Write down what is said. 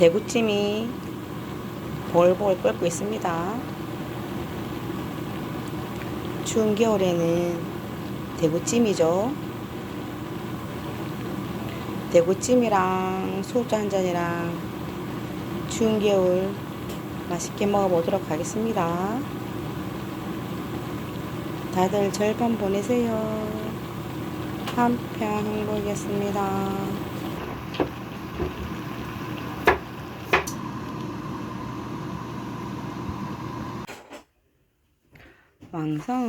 대구찜이 볼볼 끓고 있습니다. 추운 겨울에는 대구찜이죠. 대구찜이랑 소주 한 잔이랑 추운 겨울 맛있게 먹어보도록 하겠습니다. 다들 절반 보내세요. 한편 행복이었습니다. 왕성